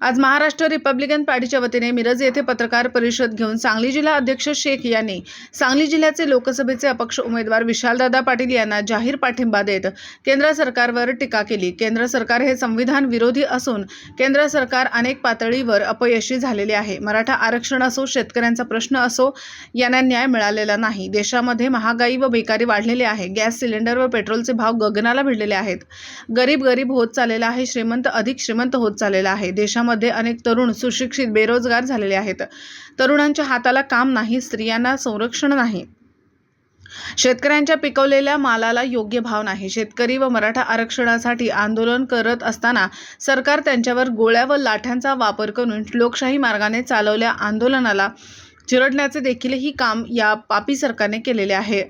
आज महाराष्ट्र रिपब्लिकन पार्टीच्या वतीने मिरज येथे पत्रकार परिषद घेऊन सांगली जिल्हा अध्यक्ष शेख यांनी सांगली जिल्ह्याचे लोकसभेचे अपक्ष उमेदवार विशालदादा पाटील यांना जाहीर पाठिंबा देत केंद्र सरकारवर टीका केली. केंद्र सरकार हे संविधान विरोधी असून केंद्र सरकार अनेक पातळीवर अपयशी झालेले आहे. मराठा आरक्षण असो शेतकऱ्यांचा प्रश्न असो यांना न्याय मिळालेला नाही. देशामध्ये महागाई व बेकारी वाढलेली आहे. गॅस सिलेंडर व पेट्रोलचे भाव गगनाला भिडलेले आहेत. गरीब गरीब होत चाललेला आहे. श्रीमंत अधिक श्रीमंत होत चाललेला आहे. देशामध्ये अनेक तरुण सुशिक्षित बेरोजगार झालेले आहेत. तरुणांच्या हाताला काम नाही स्त्रियांना संरक्षण नाही. शेतकऱ्यांच्या पिकवलेल्या मालाला योग्य भाव नाही. शेतकरी व मराठा आरक्षणासाठी आंदोलन करत असताना सरकार त्यांच्यावर गोळ्या व लाठ्यांचा वापर करून लोकशाही मार्गाने चालवल्या आंदोलनाला चिरडण्याचे देखीलही काम या पापी सरकारने केलेले आहे.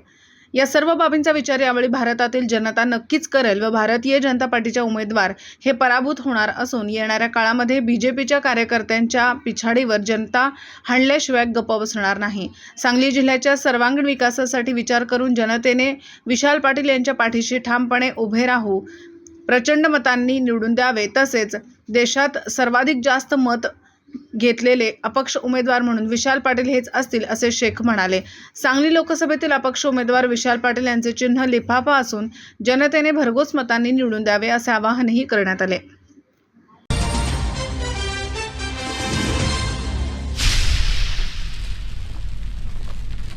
या सर्व बाबींचा विचार यावेळी भारतातील जनता नक्कीच करेल व भारतीय जनता पार्टीच्या उमेदवार हे पराभूत होणार असून येणाऱ्या काळामध्ये बीजेपीच्या कार्यकर्त्यांच्या पिछाडीवर जनता हाणल्याशिवाय गप्प बसणार नाही. सांगली जिल्ह्याच्या सर्वांगीण विकासासाठी विचार करून जनतेने विशाल पाटील यांच्या पाठीशी ठामपणे उभे राहू प्रचंड मतांनी निवडून द्यावे तसेच देशात सर्वाधिक जास्त मत घेतलेले अपक्ष उमेदवार म्हणून विशाल पाटील हेच असतील असे शेख म्हणाले. सांगली लोकसभेतील अपक्ष उमेदवार विशाल पाटील यांचे चिन्ह लिफाफा असून जनतेने भरघोस मतांनी निवडून द्यावे असे आवाहनही करण्यात आले.